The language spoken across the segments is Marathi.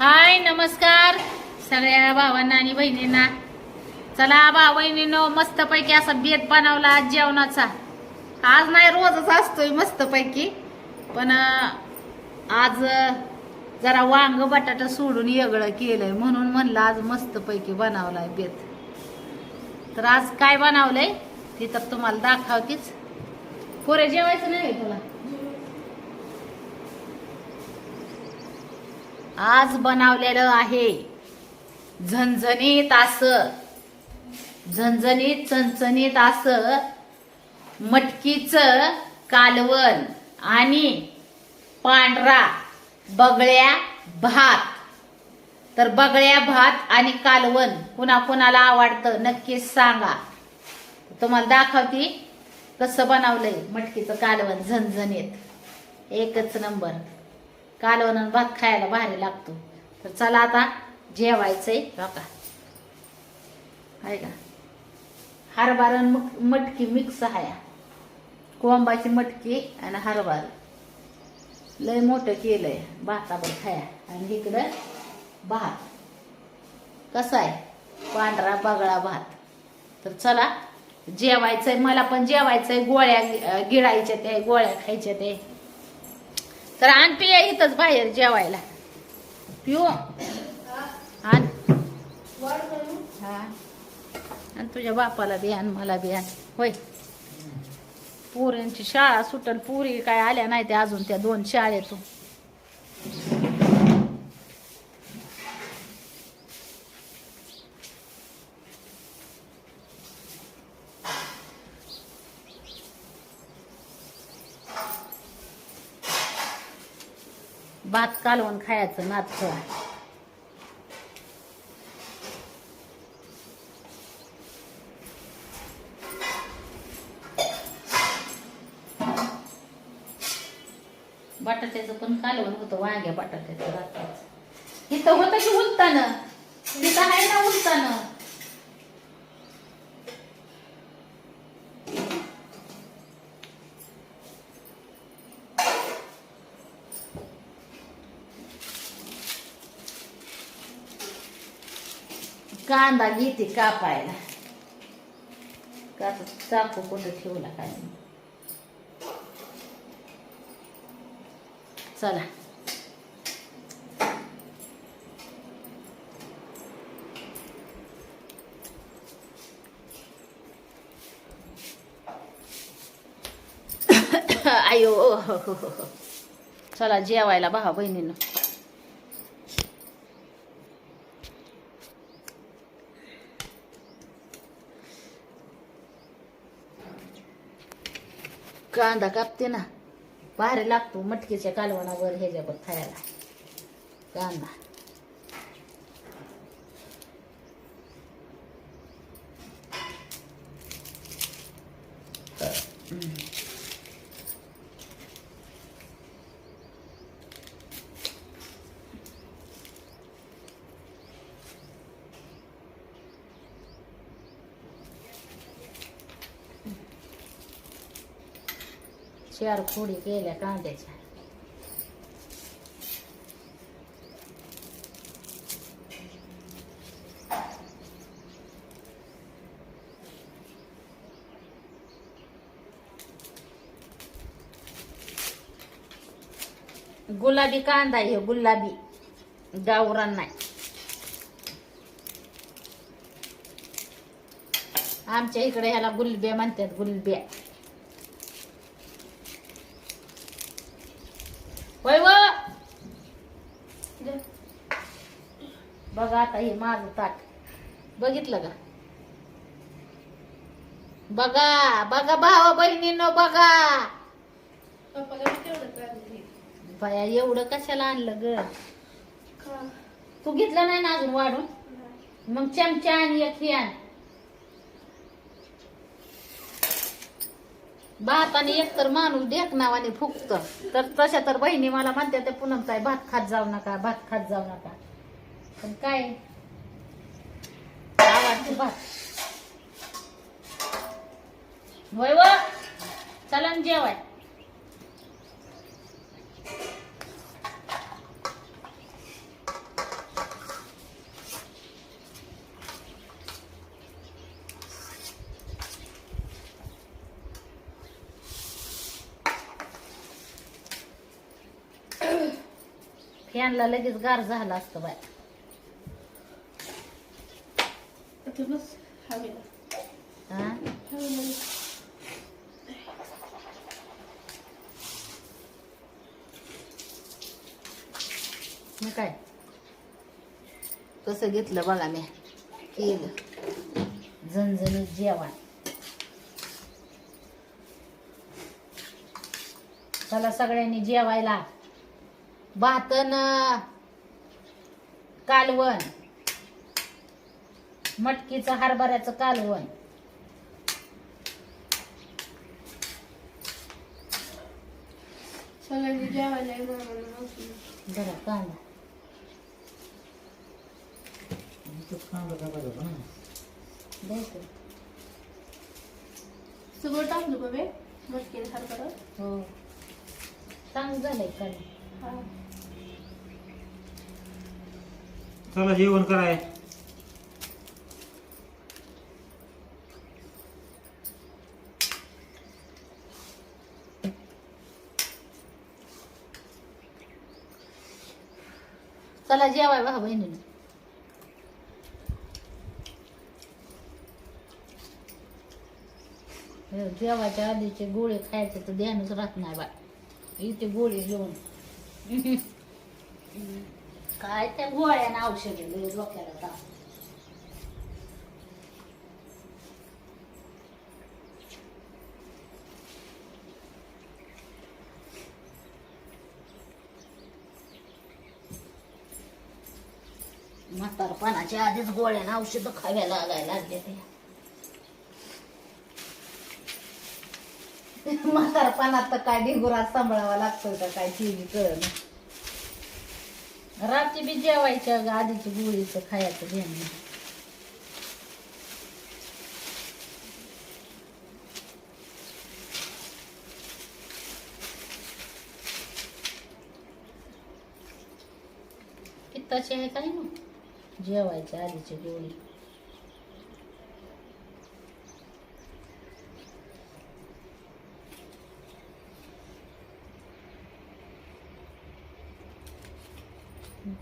हाय नमस्कार. सगळ्या भावांना आणि बहिणींना. चला भाऊ बहिणीनं मस्त पैकी असा बेत बनवला आज जेवणाचा. आज नाही रोजच असतोय मस्त पैकी पण आज जरा वांग बटाटा सोडून येगळं केलंय. म्हणून म्हणलं आज मस्त पैकी बनवलाय बेत. तर आज काय बनवलंय? ती तर तुम्हाला दाखवतीच. पोरे जेवायचं नाही तुला? आज बनवलेलं आहे. झणझणीत असं. झणझणीत चणचणीत असं मटकीचं कालवण आणि पांढरा बगळ्या भात. तर बगळ्या भात आणि कालवण कुणा कुणाला आवडतं नक्कीच सांगा. तुम्हाला दाखवती कसं बनवलंय मटकीचं कालवण झणझणीत. एकच नंबर. कालवण भात खायला भारी लागतो. तर चला आता जेवायचंय बघा. आहे का? हरभरा मटकी मिक्स आहे कोंबाची मटकी आणि हरभरा. लय मोठं केलंय. भातावर खाया. आणि इकडं भात. कसा आहे? पांढरा बगळा भात. तर चला जेवायचंय. मला पण जेवायचंय. गोळ्या गिळायच्या ते गोळ्या खायच्या ते तर आण पिया इथंच बाहेर जेवायला. पिऊ. आण. आणि तुझ्या बापाला बी आण मला बी आण. होय. पोरींची शाळा सुटल पुरी काय आल्या नाही त्या अजून त्या दोन शाळेतून. भात कालवण खायचं नाच बटाट्याचं पण कालवण होतं वांग्या बटाट्याचं रात्रीचं इथं होतं की उलताना? तिथं आहे ना उलताना? कांदा घेते कापायला. का चाकू कुठं ठेवला काय चला. आयो हो, हो, हो, चला जेवायला भावा बहिणीनं. कांदा कापते ना. भारी लागतो मटकीच्या कालवणावर ह्याच्यावर खायला. कांदा. चार फोडी केल्या कांद्याच्या. गुलाबी कांदा आहे गुलाबी. गावरान नाही. आमच्या इकडे ह्याला गुलब्या म्हणतात गुलब्या होय व बघा आता हे माझं ताट. बघितलं का? बघा बघा भावा बहिणीनो बघा. बाया एवढं कशाला आणलं ग? तू घेतलं नाही ना अजून वाढून? मग चमचा आणि एक हे आण. भात आणि एक तर माणूस ढेक नावाने फुकत. तर तशा तर बहिणी मला म्हणते ते काय भात खात जाऊ नका भात खात जाऊ नका. पण काय? होय व चला जेवाय फॅनला लगेच गार झाला असतं बाय. हवेला हवेला मग काय? कसं घेतलं बघा मी. केलं. झणझणीत जेवण. चला सगळ्यांनी जेवायला. भातन कालवण. मटकीचं हरभऱ्याचं कालवण. जरा कांदा. द्यायचं. सगळं टाकलं मटकीने हरभरा. हो. चांगलं झालंय हा. चला जेवण कराय चला जेवाय भाऊ बहिणीनं जेवायच्या आधीचे गोळे खायचे तर ध्यानच राहत नाही बा इथे गोळे घेऊन. काय त्या गोळ्यानं औषध डोक्याला ताप. म्हातारपणाच्या आधीच गोळ्यानं औषध खाव्याला लागायला लागले ते. म्हातारपणात तर काय ढिगुरात सांभाळावा लागतोय का काय चिनी कळलं. रात्री बी जेवायच्या आधीची गोळीच खायचं ध्यान नाही. पित्ताची आहे काय ना जेवायच्या आधीची गोळी.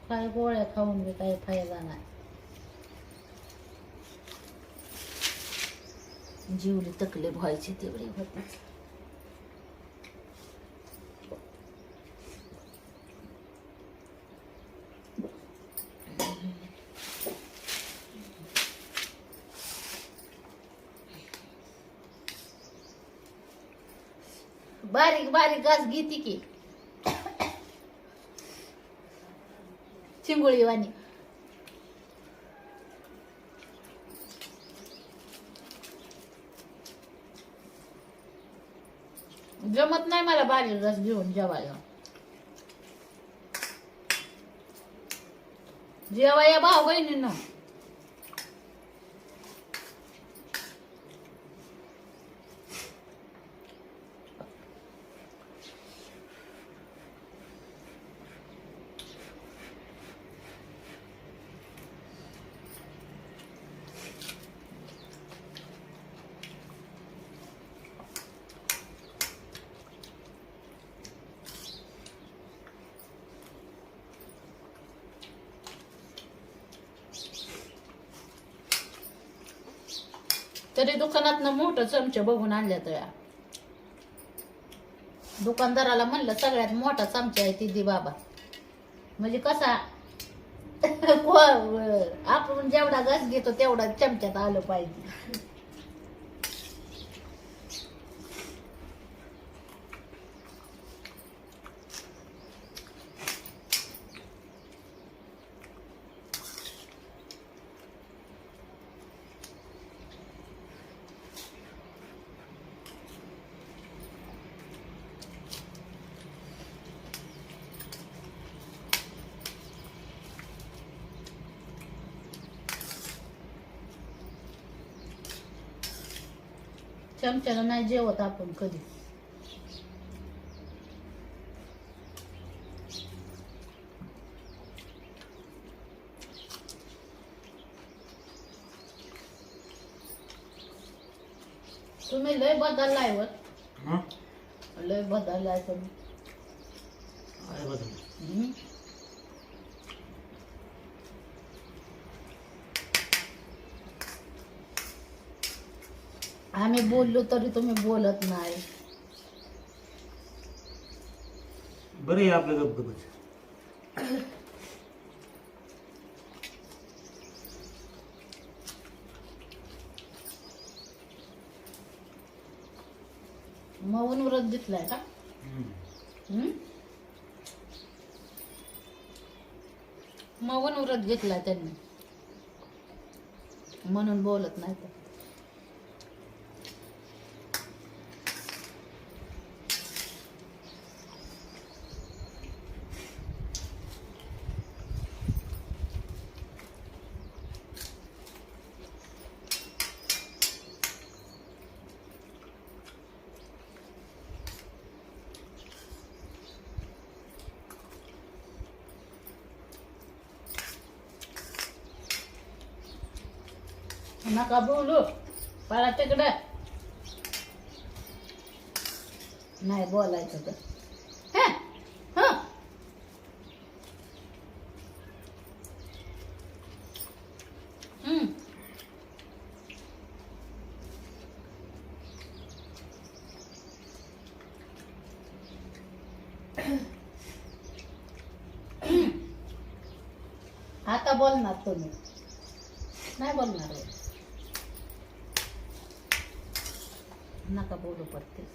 काय गोळ्या खाऊन बी काही फायदा नाही. जीवली तकलीफ व्हायची तेवढी होती बारीक बारीक घास घेते की. चिंगुळी वाणी. जमत नाही मला बारीक घास घेऊन जेवायला. जेवाया भाऊ बहिणीनं. तरी दुकानातनं मोठं चमचे बघून आणल्या तर दुकानदाराला म्हणलं सगळ्यात मोठा चमचा आहे ती बाबा. म्हणजे कसा? आपण जेवढा घास घेतो तेवढा चमच्यात आलं पाहिजे. चमच्याला नाही जेवत आपण कधी तुम्ही लय बदललाय वर हं? लय बदललाय तुम्ही बदल हम्म. आम्ही बोललो तरी तुम्ही बोलत नाही. बरं आहे आपलं गपगपच मौन व्रत घेतलाय का? हम्म? मौन व्रत घेतलाय त्यांनी. म्हणून बोलत नाही तर नका बोलू पळा तिकडे नाही बोलायचं तर हं? हं? हं. आता बोलणार तुम्ही नाही बोलणार होय. नका बोलू पडते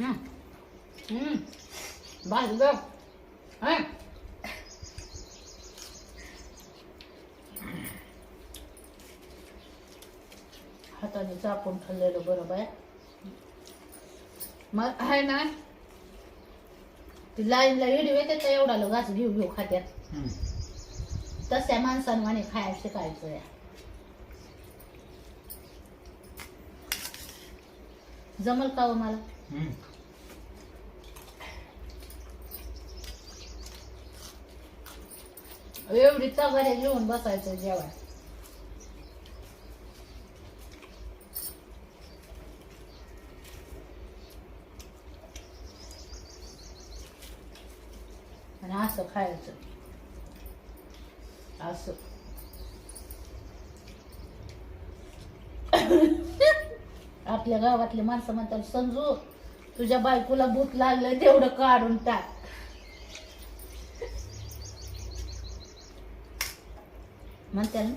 हम्म. हम्म. भाज गं. हं? हाताने चापून खाल्लेलं बरोबर आहे मग आहे ना ती लाईनला इडवे त्याचा एवढा लो घास घेऊ घेऊ खात्यात. तशा माणसांवाने खायला शिकायचं या. जमल का हो मला? एवढी चगारे घेऊन बसायचं जेवण आणि असं खायचं. असं. आपल्या गावातले माणसं म्हणतात संजू तुझ्या बायकोला भूत लागलं तेवढं काढून टाक. म्हणते ना.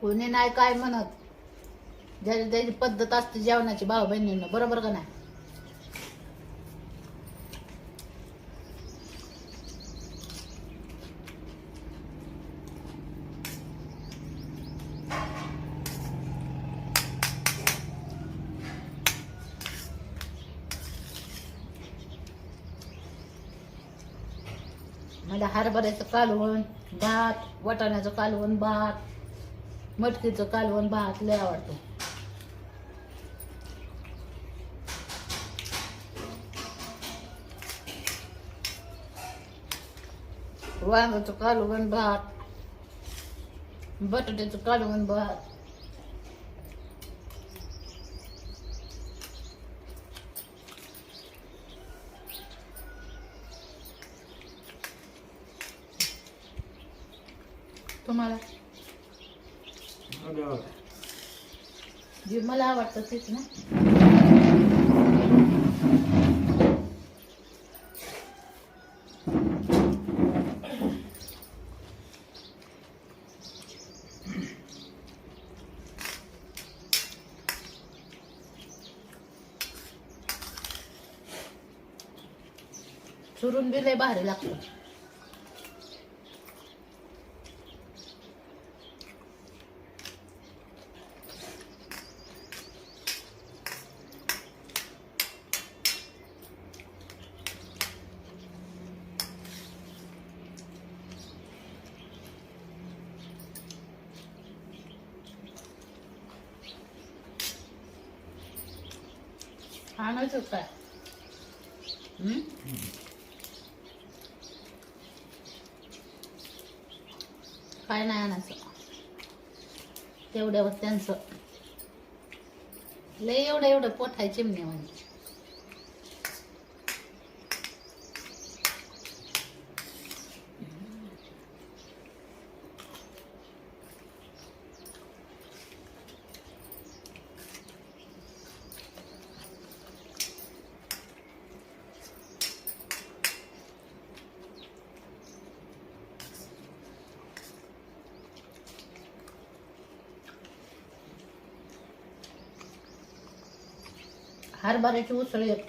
कोणी नाही काय म्हणत. ज्याची त्याची पद्धत असते जेवणाची भाऊ बहिणींना बरोबर का नाही? मला हरभऱ्याचं कालवण भात वाटाण्याचं कालवण भात मटकीचं कालवण भात लय आवडतो वांग्याचं कालवण भात बटाट्याचं कालवण भात तुम्हाला. जे मला आवडतं तेच ना. चुरून बी लय भारी लागतं. ช้าน้อยสุดแปดอืมไฟนานอ่ะสุดเดี๋ยวเดี๋ยวเต้นสุดเร็วเร็วเดี๋ยวปวดไทยจิ้มเนี่ยวันนี้ हरभऱ्याची उसळ एक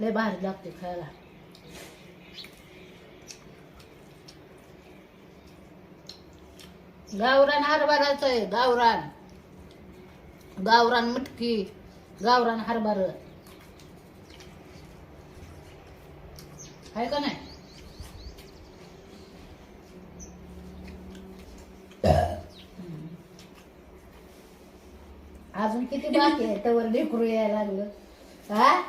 लय भारी लागते खायला. गावरान हरभराचं आहे गावरान. गावरान मटकी गावरान हरभर. आहे का नाही हम्म. अजून किती बाकी आहे? तवर लेकरू यायला लागलं. हा?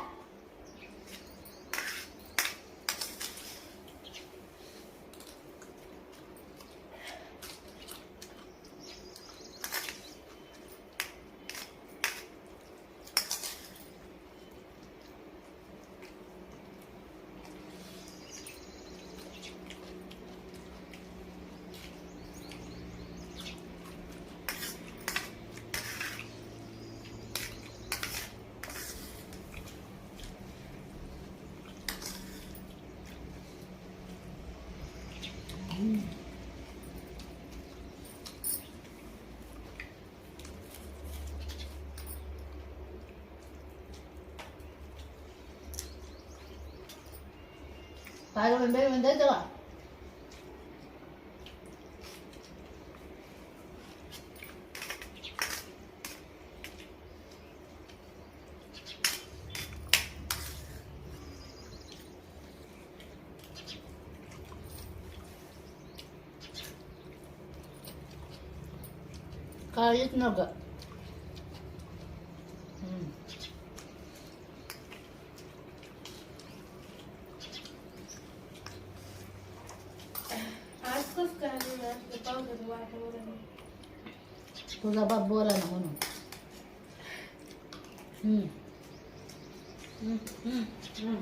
काय म्हणते म्हणते तेव्हा काळीच नग आज कसं काय नाही आज पावसाचं वातावरण आहे. तुझा बाप बोला ना म्हणून हम्म. हम्म, हम्म,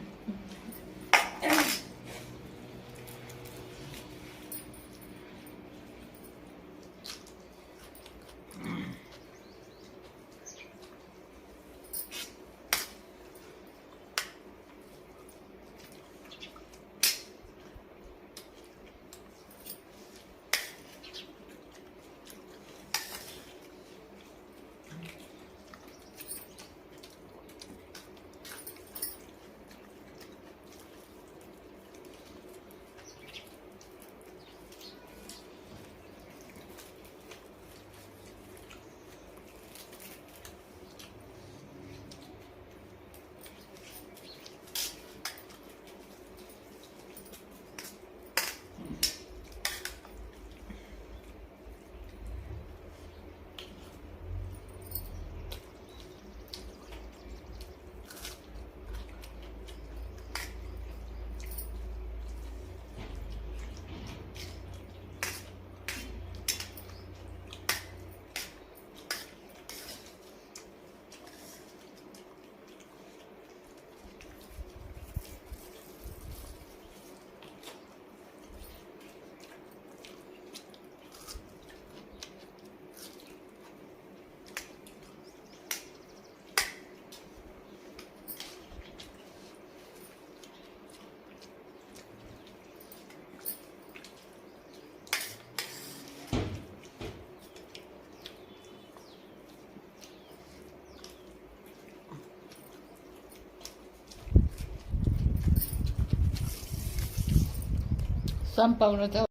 हम्म. संपवलं तर